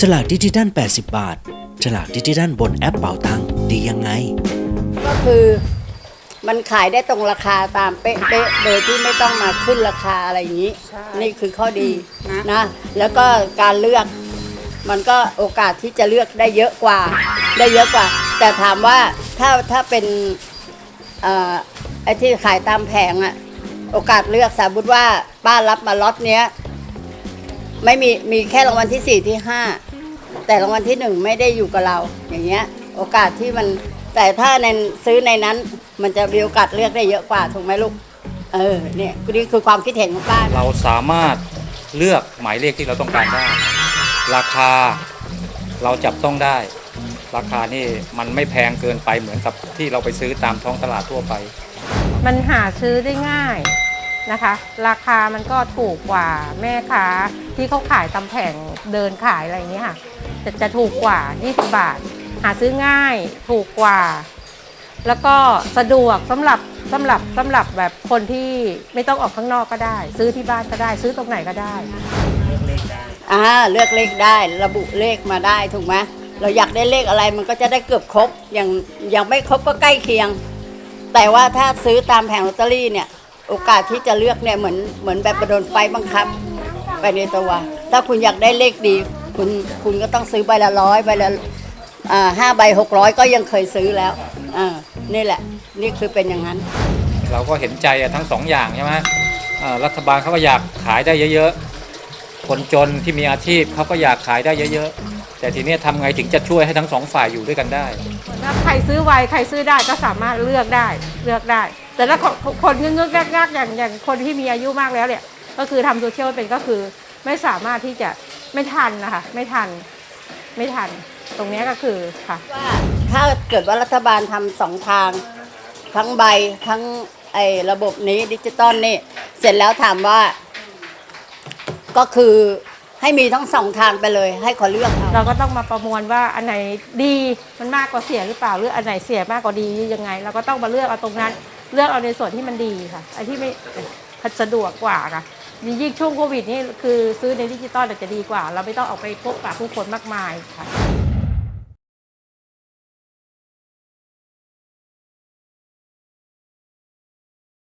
ฉลากดิจิทัล 80 บาท ฉลากดิจิทัลบนแอปเป๋าตังค์ดียังไง ก็คือมันขายได้ตรงราคาตามเป๊ะๆ โดยที่ไม่ต้องมาขึ้นราคาอะไรอย่างนี้ นี่คือข้อดีนะ แล้วก็การเลือกมันก็โอกาสที่จะเลือกได้เยอะกว่า ได้เยอะกว่า แต่ถามว่าถ้าถ้าเป็นเอ่อไอ้ที่ขายตามแผงอะโอกาสเลือกสมมติว่าป้ารับมาล็อตเนี้ยไม่มีมีแค่รางวัลที่สี่ที่ห้า แต่รางวัลที่หนึ่งไม่ได้อยู่กับเรา อย่างเงี้ย โอกาสที่มันแต่ถ้าในซื้อในนั้นมันจะมีโอกาสเลือกได้เยอะกว่าถูกไหมลูก เออเนี่ยนี่คือความคิดเห็นของป้าเราสามารถเลือกหมายเลขที่เราต้องการได้ ราคาเราจับต้องได้ ราคานี่มันไม่แพงเกินไปเหมือนกับที่เราไปซื้อตามท้องตลาดทั่วไป มันหาซื้อได้ง่าย นะคะ ราคามันก็ถูกกว่าแม่ค้าที่เขาขายตามแผงเดินขายอะไรอย่างเงี้ยค่ะจะจะถูกกว่า 20 บาท หาซื้อง่ายถูกกว่า แล้วก็สะดวกสำหรับสำหรับสำหรับแบบคนที่ไม่ต้องออกข้างนอกก็ได้ ซื้อที่บ้านก็ได้ ซื้อตรงไหนก็ได้อ่าเลือกเลขได้ระบุเลขมาได้ถูกไหมเราอยากได้เลขอะไรมันก็จะได้เกือบครบอย่างอย่างไม่ครบก็ใกล้เคียง แต่ว่าถ้าซื้อตามแผงลอตเตอรี่เนี่ย โอกาสที่จะเลือกเนี่ยเหมือนเหมือนแบบโดนไฟบังคับ ไปในตัวถ้าคุณอยากได้เลขดี คุณคุณก็ต้องซื้อใบละร้อยใบละห้าใบหกร้อยก็ยังเคยซื้อแล้วอ่านี่แหละ นี่คือเป็นอย่างนั้น เราก็เห็นใจทั้งสองอย่างใช่ไหมรัฐบาลเขาก็อยากขายได้เยอะๆ คนจนที่มีอาชีพเขาก็อยากขายได้เยอะๆ แต่ทีเนี้ยทำไงถึงจะช่วยให้ทั้งสองฝ่ายอยู่ด้วยกันได้ ถ้าใครซื้อไวใครซื้อได้ก็สามารถเลือกได้เลือกได้ แต่ถ้าคนคนเงื้อกๆยากๆอย่างอย่างคนที่มีอายุมากแล้วเนี่ยก็คือทำโซเชียลไม่เป็นก็คือไม่สามารถที่จะไม่ทันนะคะไม่ทันไม่ทันตรงเนี้ยก็คือค่ะว่าถ้าเกิดว่ารัฐบาลทำสองทาง ทั้งใบทั้งไอ้ระบบนี้ดิจิตอลนี่ เสร็จแล้วถามว่า ก็คือให้มีทั้งสองทางไปเลย ให้เขาเลือกเอาเราก็ต้องมาประมวลว่าอันไหนดีมันมากกว่าเสียหรือเปล่าหรืออันไหนเสียมากกว่าดียังไง เราก็ต้องมาเลือกเอาตรงนั้น เลือกเอาในส่วนที่มันดีค่ะไอ้ที่ไม่สะดวกกว่าค่ะยิ่งช่วงโควิดนี่คือซื้อในดิจิตอลอาจจะดีกว่า เราไม่ต้องออกไปพบปะผู้คนมากมายค่ะ